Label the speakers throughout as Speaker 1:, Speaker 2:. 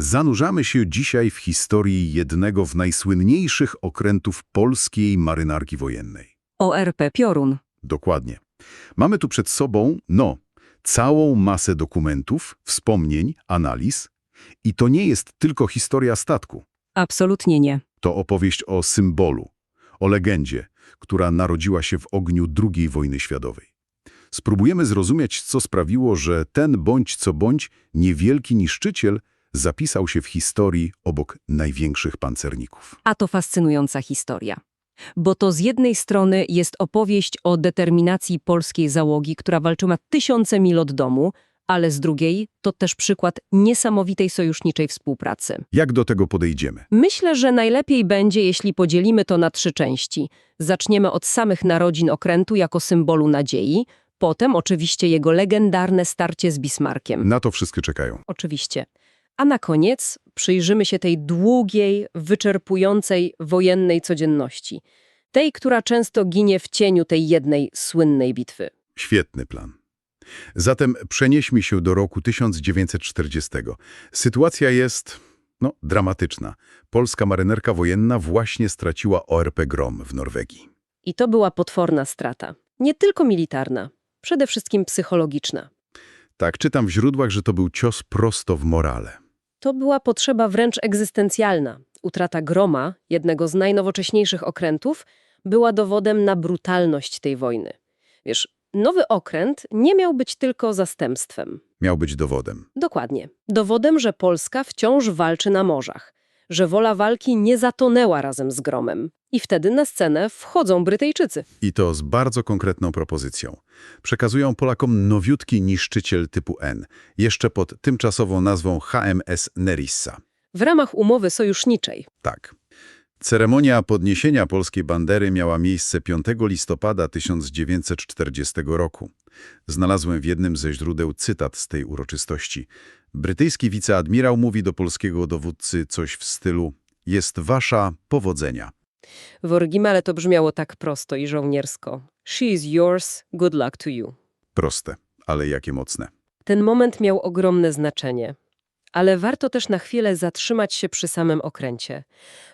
Speaker 1: Zanurzamy się dzisiaj w historii jednego z najsłynniejszych okrętów polskiej marynarki wojennej.
Speaker 2: ORP Piorun.
Speaker 1: Dokładnie. Mamy tu przed sobą, no, całą masę dokumentów, wspomnień, analiz. I to nie jest tylko historia statku.
Speaker 2: Absolutnie nie.
Speaker 1: To opowieść o symbolu, o legendzie, która narodziła się w ogniu II wojny światowej. Spróbujemy zrozumieć, co sprawiło, że ten bądź co bądź niewielki niszczyciel zapisał się w historii obok największych pancerników.
Speaker 2: A to fascynująca historia. Bo to z jednej strony jest opowieść o determinacji polskiej załogi, która walczyła tysiące mil od domu, ale z drugiej to też przykład niesamowitej sojuszniczej współpracy.
Speaker 1: Jak do tego podejdziemy?
Speaker 2: Myślę, że najlepiej będzie, jeśli podzielimy to na trzy części. Zaczniemy od samych narodzin okrętu jako symbolu nadziei, potem oczywiście jego legendarne starcie z Bismarckiem.
Speaker 1: Na to wszystkie czekają.
Speaker 2: Oczywiście. A na koniec przyjrzymy się tej długiej, wyczerpującej wojennej codzienności. Tej, która często ginie w cieniu tej jednej słynnej bitwy.
Speaker 1: Świetny plan. Zatem przenieśmy się do roku 1940. Sytuacja jest, no, dramatyczna. Polska marynarka wojenna właśnie straciła ORP Grom w Norwegii.
Speaker 2: I to była potworna strata. Nie tylko militarna, przede wszystkim psychologiczna.
Speaker 1: Tak, czytam w źródłach, że to był cios prosto w morale.
Speaker 2: To była potrzeba wręcz egzystencjalna. Utrata Groma, jednego z najnowocześniejszych okrętów, była dowodem na brutalność tej wojny. Wiesz, nowy okręt nie miał być tylko zastępstwem.
Speaker 1: Miał być dowodem.
Speaker 2: Dokładnie. Dowodem, że Polska wciąż walczy na morzach, że wola walki nie zatonęła razem z gromem. I wtedy na scenę wchodzą Brytyjczycy.
Speaker 1: I to z bardzo konkretną propozycją. Przekazują Polakom nowiutki niszczyciel typu N, jeszcze pod tymczasową nazwą HMS Nerissa.
Speaker 2: W ramach umowy sojuszniczej.
Speaker 1: Tak. Ceremonia podniesienia polskiej bandery miała miejsce 5 listopada 1940 roku. Znalazłem w jednym ze źródeł cytat z tej uroczystości. Brytyjski wiceadmirał mówi do polskiego dowódcy coś w stylu jest wasza powodzenia.
Speaker 2: W oryginale to brzmiało tak prosto i żołniersko. She is yours, good luck to you.
Speaker 1: Proste, ale jakie mocne.
Speaker 2: Ten moment miał ogromne znaczenie. Ale warto też na chwilę zatrzymać się przy samym okręcie,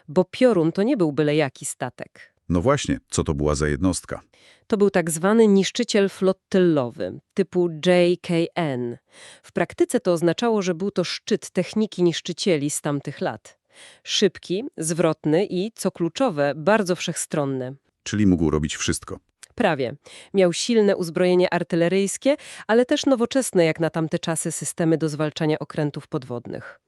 Speaker 2: bo Piorun to nie był byle jaki statek.
Speaker 1: No właśnie, co to była za jednostka?
Speaker 2: To był tak zwany niszczyciel flotyllowy, typu JKN. W praktyce to oznaczało, że był to szczyt techniki niszczycieli z tamtych lat. Szybki, zwrotny i, co kluczowe, bardzo wszechstronny.
Speaker 1: Czyli mógł robić wszystko.
Speaker 2: Prawie. Miał silne uzbrojenie artyleryjskie, ale też nowoczesne jak na tamte czasy systemy do zwalczania okrętów podwodnych.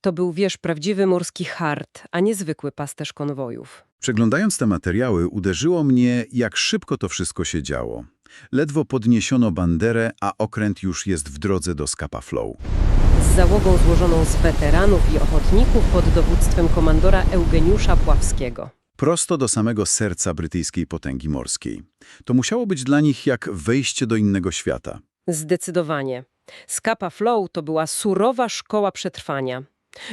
Speaker 2: To był, wiesz, prawdziwy morski hart, a nie zwykły pasterz konwojów.
Speaker 1: Przeglądając te materiały, uderzyło mnie, jak szybko to wszystko się działo. Ledwo podniesiono banderę, a okręt już jest w drodze do Scapa Flow.
Speaker 2: Z załogą złożoną z weteranów i ochotników pod dowództwem komandora Eugeniusza Pławskiego.
Speaker 1: Prosto do samego serca brytyjskiej potęgi morskiej. To musiało być dla nich jak wejście do innego świata.
Speaker 2: Zdecydowanie. Scapa Flow to była surowa szkoła przetrwania.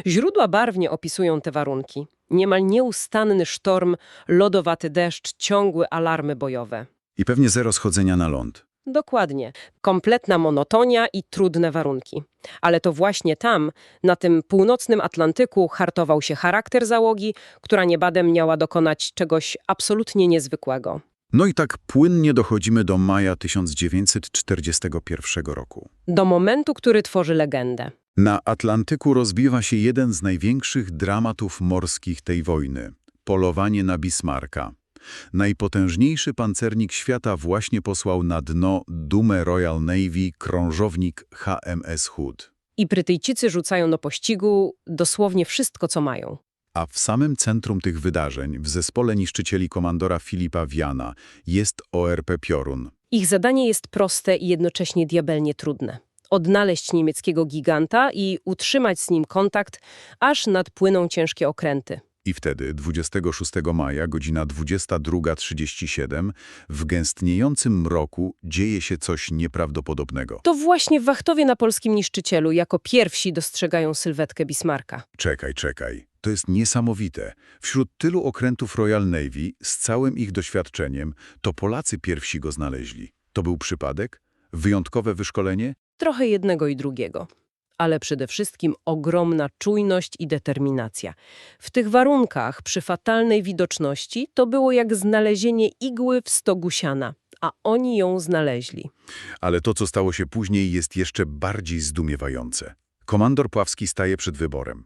Speaker 2: Źródła barwnie opisują te warunki. Niemal nieustanny sztorm, lodowaty deszcz, ciągłe alarmy bojowe.
Speaker 1: I pewnie zero schodzenia na ląd.
Speaker 2: Dokładnie. Kompletna monotonia i trudne warunki. Ale to właśnie tam, na tym północnym Atlantyku, hartował się charakter załogi, która niebawem miała dokonać czegoś absolutnie niezwykłego.
Speaker 1: No i tak płynnie dochodzimy do maja 1941 roku.
Speaker 2: Do momentu, który tworzy legendę.
Speaker 1: Na Atlantyku rozbiwa się jeden z największych dramatów morskich tej wojny – polowanie na Bismarcka. Najpotężniejszy pancernik świata właśnie posłał na dno dumę Royal Navy krążownik HMS Hood.
Speaker 2: I Brytyjczycy rzucają do pościgu dosłownie wszystko, co mają.
Speaker 1: A w samym centrum tych wydarzeń, w zespole niszczycieli komandora Filipa Wiana, jest ORP Piorun.
Speaker 2: Ich zadanie jest proste i jednocześnie diabelnie trudne. Odnaleźć niemieckiego giganta i utrzymać z nim kontakt, aż nadpłyną ciężkie okręty.
Speaker 1: I wtedy, 26 maja, godzina 22.37, w gęstniejącym mroku dzieje się coś nieprawdopodobnego.
Speaker 2: To właśnie Wachtowie na polskim niszczycielu jako pierwsi dostrzegają sylwetkę Bismarcka.
Speaker 1: Czekaj, czekaj. To jest niesamowite. Wśród tylu okrętów Royal Navy, z całym ich doświadczeniem, to Polacy pierwsi go znaleźli. To był przypadek? Wyjątkowe wyszkolenie?
Speaker 2: Trochę jednego i drugiego. Ale przede wszystkim ogromna czujność i determinacja. W tych warunkach, przy fatalnej widoczności, to było jak znalezienie igły w stogu siana, a oni ją znaleźli.
Speaker 1: Ale to, co stało się później, jest jeszcze bardziej zdumiewające. Komandor Pławski staje przed wyborem.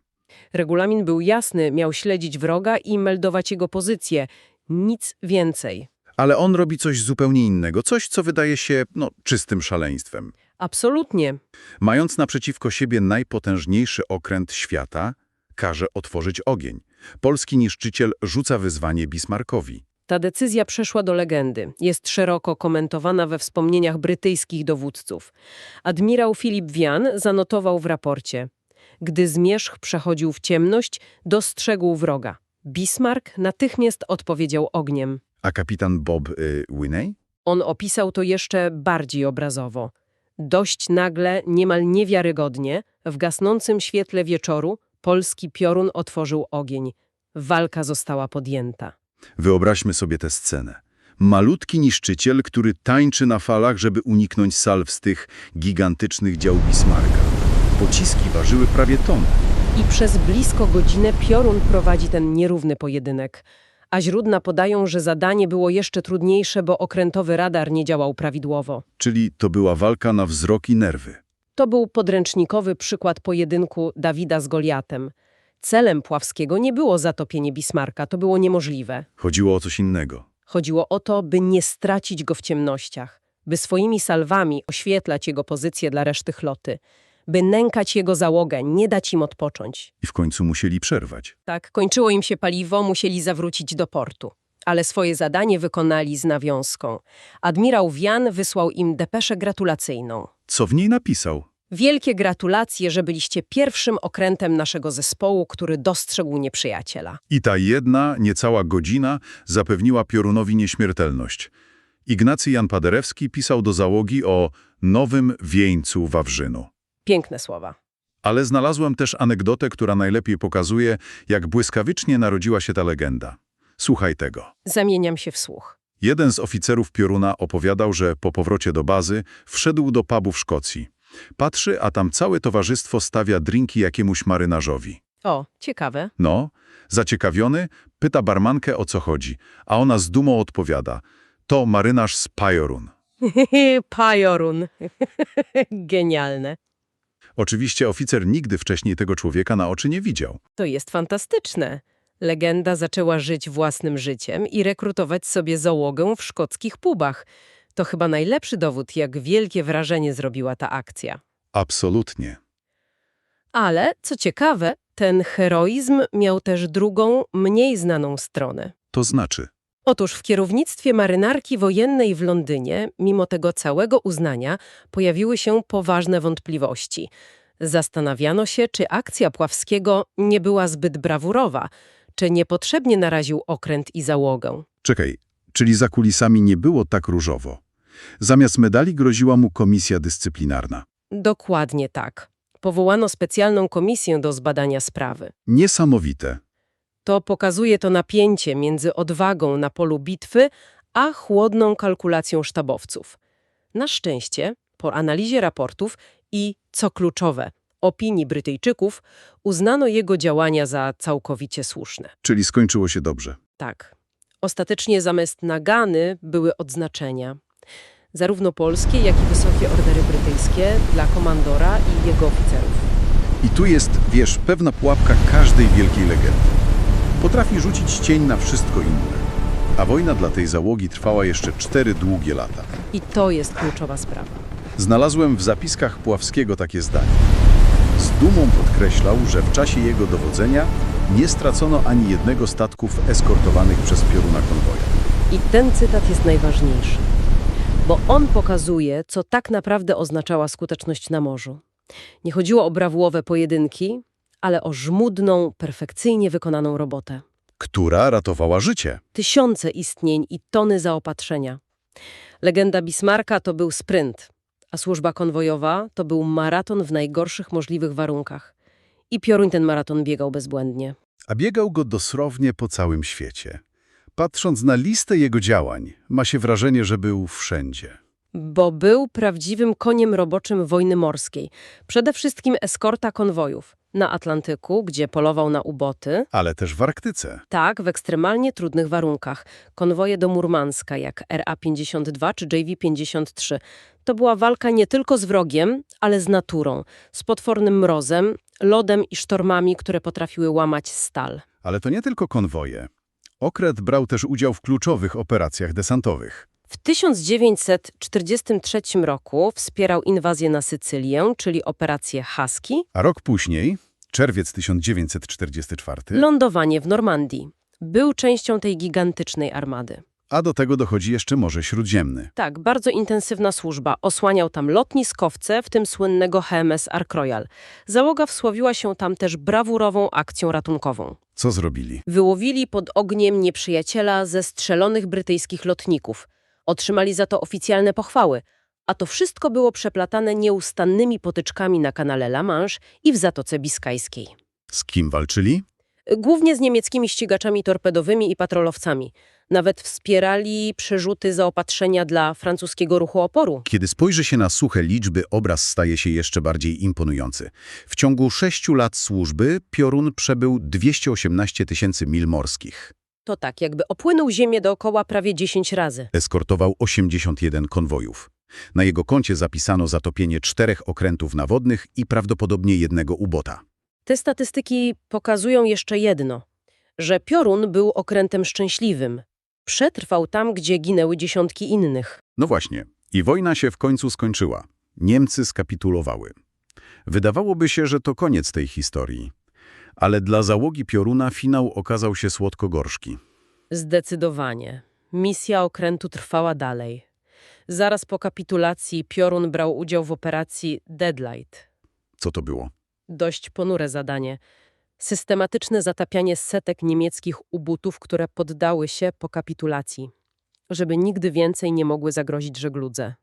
Speaker 2: Regulamin był jasny, miał śledzić wroga i meldować jego pozycję. Nic więcej.
Speaker 1: Ale on robi coś zupełnie innego, coś, co wydaje się, no, czystym szaleństwem.
Speaker 2: Absolutnie.
Speaker 1: Mając naprzeciwko siebie najpotężniejszy okręt świata, każe otworzyć ogień. Polski niszczyciel rzuca wyzwanie Bismarckowi.
Speaker 2: Ta decyzja przeszła do legendy. Jest szeroko komentowana we wspomnieniach brytyjskich dowódców. Admirał Philip Wian zanotował w raporcie. Gdy zmierzch przechodził w ciemność, dostrzegł wroga. Bismarck natychmiast odpowiedział ogniem.
Speaker 1: A kapitan Bob y?
Speaker 2: On opisał to jeszcze bardziej obrazowo. Dość nagle, niemal niewiarygodnie, w gasnącym świetle wieczoru, polski piorun otworzył ogień. Walka została podjęta.
Speaker 1: Wyobraźmy sobie tę scenę. Malutki niszczyciel, który tańczy na falach, żeby uniknąć salw z tych gigantycznych dział Bismarcka. Pociski ważyły prawie tonę.
Speaker 2: I przez blisko godzinę piorun prowadzi ten nierówny pojedynek. A źródła podają, że zadanie było jeszcze trudniejsze, bo okrętowy radar nie działał prawidłowo.
Speaker 1: Czyli to była walka na wzrok i nerwy.
Speaker 2: To był podręcznikowy przykład pojedynku Dawida z Goliatem. Celem Pławskiego nie było zatopienie Bismarka, to było niemożliwe.
Speaker 1: Chodziło o coś innego.
Speaker 2: Chodziło o to, by nie stracić go w ciemnościach, by swoimi salwami oświetlać jego pozycję dla reszty floty, by nękać jego załogę, nie dać im odpocząć.
Speaker 1: I w końcu musieli przerwać.
Speaker 2: Tak, kończyło im się paliwo, musieli zawrócić do portu. Ale swoje zadanie wykonali z nawiązką. Admirał Wian wysłał im depeszę gratulacyjną.
Speaker 1: Co w niej napisał?
Speaker 2: Wielkie gratulacje, że byliście pierwszym okrętem naszego zespołu, który dostrzegł nieprzyjaciela.
Speaker 1: I ta jedna, niecała godzina zapewniła Piorunowi nieśmiertelność. Ignacy Jan Paderewski pisał do załogi o nowym wieńcu Wawrzynu.
Speaker 2: Piękne słowa.
Speaker 1: Ale znalazłem też anegdotę, która najlepiej pokazuje, jak błyskawicznie narodziła się ta legenda. Słuchaj tego.
Speaker 2: Zamieniam się w słuch.
Speaker 1: Jeden z oficerów Pioruna opowiadał, że po powrocie do bazy wszedł do pubu w Szkocji. Patrzy, a tam całe towarzystwo stawia drinki jakiemuś marynarzowi.
Speaker 2: O, ciekawe.
Speaker 1: No, zaciekawiony, pyta barmankę o co chodzi, a ona z dumą odpowiada. To marynarz z Pajorun.
Speaker 2: Pajorun. Genialne.
Speaker 1: Oczywiście oficer nigdy wcześniej tego człowieka na oczy nie widział.
Speaker 2: To jest fantastyczne. Legenda zaczęła żyć własnym życiem i rekrutować sobie załogę w szkockich pubach. To chyba najlepszy dowód, jak wielkie wrażenie zrobiła ta akcja.
Speaker 1: Absolutnie.
Speaker 2: Ale, co ciekawe, ten heroizm miał też drugą, mniej znaną stronę.
Speaker 1: To znaczy,
Speaker 2: Otóż w kierownictwie marynarki wojennej w Londynie, mimo tego całego uznania, pojawiły się poważne wątpliwości. Zastanawiano się, czy akcja Pławskiego nie była zbyt brawurowa, czy niepotrzebnie naraził okręt i załogę.
Speaker 1: czekaj, czyli za kulisami nie było tak różowo. Zamiast medali groziła mu komisja dyscyplinarna.
Speaker 2: Dokładnie tak. Powołano specjalną komisję do zbadania sprawy.
Speaker 1: Niesamowite.
Speaker 2: To pokazuje to napięcie między odwagą na polu bitwy, a chłodną kalkulacją sztabowców. Na szczęście, po analizie raportów i, co kluczowe, opinii Brytyjczyków, uznano jego działania za całkowicie słuszne.
Speaker 1: Czyli skończyło się dobrze.
Speaker 2: Tak. Ostatecznie zamiast nagany były odznaczenia. Zarówno polskie, jak i wysokie ordery brytyjskie dla komandora i jego oficerów.
Speaker 1: I tu jest, wiesz, pewna pułapka każdej wielkiej legendy. Potrafi rzucić cień na wszystko inne. A wojna dla tej załogi trwała jeszcze cztery długie lata.
Speaker 2: I to jest kluczowa sprawa.
Speaker 1: Znalazłem w zapiskach Pławskiego takie zdanie. Z dumą podkreślał, że w czasie jego dowodzenia nie stracono ani jednego statków eskortowanych przez pioruna konwoja.
Speaker 2: I ten cytat jest najważniejszy, bo on pokazuje, co tak naprawdę oznaczała skuteczność na morzu. Nie chodziło o brawurowe pojedynki, ale o żmudną, perfekcyjnie wykonaną robotę.
Speaker 1: Która ratowała życie.
Speaker 2: Tysiące istnień i tony zaopatrzenia. Legenda Bismarcka to był sprint, a służba konwojowa to był maraton w najgorszych możliwych warunkach. I Pioruń ten maraton biegał bezbłędnie.
Speaker 1: A biegał go dosłownie po całym świecie. Patrząc na listę jego działań, ma się wrażenie, że był wszędzie.
Speaker 2: Bo był prawdziwym koniem roboczym wojny morskiej. Przede wszystkim eskorta konwojów. Na Atlantyku, gdzie polował na uboty,
Speaker 1: Ale też w Arktyce.
Speaker 2: tak, w ekstremalnie trudnych warunkach. Konwoje do Murmanska, jak RA-52 czy JV-53. To była walka nie tylko z wrogiem, ale z naturą. Z potwornym mrozem, lodem i sztormami, które potrafiły łamać stal.
Speaker 1: Ale to nie tylko konwoje. Okret brał też udział w kluczowych operacjach desantowych.
Speaker 2: W 1943 roku wspierał inwazję na Sycylię, czyli operację Husky,
Speaker 1: A rok później, czerwiec 1944,
Speaker 2: lądowanie w Normandii. Był częścią tej gigantycznej armady.
Speaker 1: a do tego dochodzi jeszcze Morze Śródziemne.
Speaker 2: Tak, bardzo intensywna służba. Osłaniał tam lotniskowce, w tym słynnego HMS Ark Royal. Załoga wsławiła się tam też brawurową akcją ratunkową.
Speaker 1: Co zrobili?
Speaker 2: Wyłowili pod ogniem nieprzyjaciela zestrzelonych brytyjskich lotników. Otrzymali za to oficjalne pochwały, a to wszystko było przeplatane nieustannymi potyczkami na kanale La Manche i w Zatoce Biskajskiej.
Speaker 1: Z kim walczyli?
Speaker 2: Głównie z niemieckimi ścigaczami torpedowymi i patrolowcami. Nawet wspierali przerzuty zaopatrzenia dla francuskiego ruchu oporu.
Speaker 1: Kiedy spojrzy się na suche liczby, obraz staje się jeszcze bardziej imponujący. W ciągu sześciu lat służby Piorun przebył 218 tysięcy mil morskich.
Speaker 2: To tak, jakby opłynął ziemię dookoła prawie 10 razy.
Speaker 1: Eskortował 81 konwojów. Na jego koncie zapisano zatopienie czterech okrętów nawodnych i prawdopodobnie jednego ubota.
Speaker 2: Te statystyki pokazują jeszcze jedno, że Piorun był okrętem szczęśliwym. Przetrwał tam, gdzie ginęły dziesiątki innych.
Speaker 1: No właśnie. I wojna się w końcu skończyła. Niemcy skapitulowały. Wydawałoby się, że to koniec tej historii. Ale dla załogi Pioruna finał okazał się słodko-gorzki.
Speaker 2: Zdecydowanie. Misja okrętu trwała dalej. Zaraz po kapitulacji Piorun brał udział w operacji Deadlight.
Speaker 1: Co to było?
Speaker 2: Dość ponure zadanie. Systematyczne zatapianie setek niemieckich ubutów, które poddały się po kapitulacji, żeby nigdy więcej nie mogły zagrozić żegludze.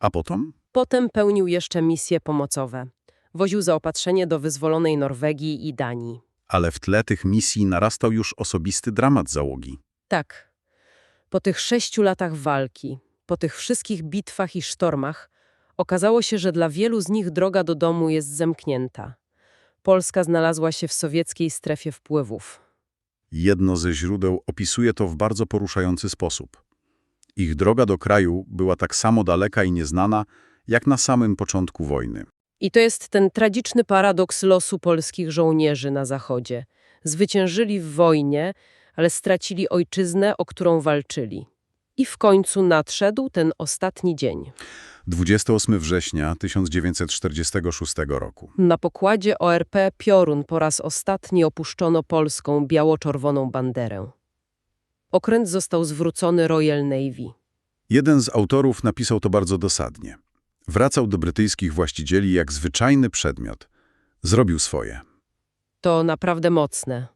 Speaker 1: A potem?
Speaker 2: Potem pełnił jeszcze misje pomocowe. Woził zaopatrzenie do wyzwolonej Norwegii i Danii.
Speaker 1: Ale w tle tych misji narastał już osobisty dramat załogi.
Speaker 2: Tak. Po tych sześciu latach walki, po tych wszystkich bitwach i sztormach, okazało się, że dla wielu z nich droga do domu jest zamknięta. Polska znalazła się w sowieckiej strefie wpływów.
Speaker 1: Jedno ze źródeł opisuje to w bardzo poruszający sposób. Ich droga do kraju była tak samo daleka i nieznana, jak na samym początku wojny.
Speaker 2: I to jest ten tragiczny paradoks losu polskich żołnierzy na Zachodzie. Zwyciężyli w wojnie, ale stracili ojczyznę, o którą walczyli. I w końcu nadszedł ten ostatni dzień.
Speaker 1: 28 września 1946 roku.
Speaker 2: Na pokładzie ORP Piorun po raz ostatni opuszczono polską biało-czerwoną banderę. Okręt został zwrócony Royal Navy.
Speaker 1: Jeden z autorów napisał to bardzo dosadnie. Wracał do brytyjskich właścicieli jak zwyczajny przedmiot. Zrobił swoje.
Speaker 2: To naprawdę mocne.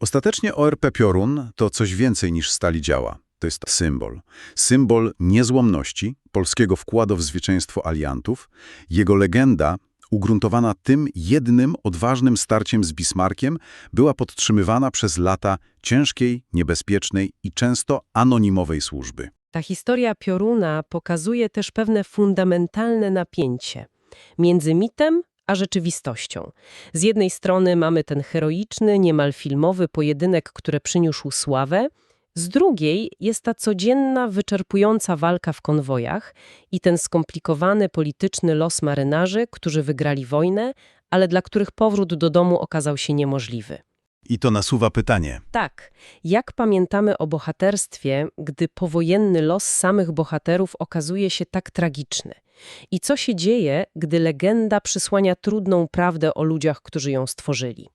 Speaker 1: Ostatecznie ORP Piorun to coś więcej niż stali działa. To jest symbol. Symbol niezłomności, polskiego wkładu w zwycięstwo aliantów, jego legenda, ugruntowana tym jednym odważnym starciem z Bismarckiem, była podtrzymywana przez lata ciężkiej, niebezpiecznej i często anonimowej służby.
Speaker 2: Ta historia Pioruna pokazuje też pewne fundamentalne napięcie między mitem a rzeczywistością. Z jednej strony mamy ten heroiczny, niemal filmowy pojedynek, który przyniósł sławę, z drugiej jest ta codzienna, wyczerpująca walka w konwojach i ten skomplikowany polityczny los marynarzy, którzy wygrali wojnę, ale dla których powrót do domu okazał się niemożliwy.
Speaker 1: I to nasuwa pytanie.
Speaker 2: Tak, jak pamiętamy o bohaterstwie, gdy powojenny los samych bohaterów okazuje się tak tragiczny? I co się dzieje, gdy legenda przysłania trudną prawdę o ludziach, którzy ją stworzyli?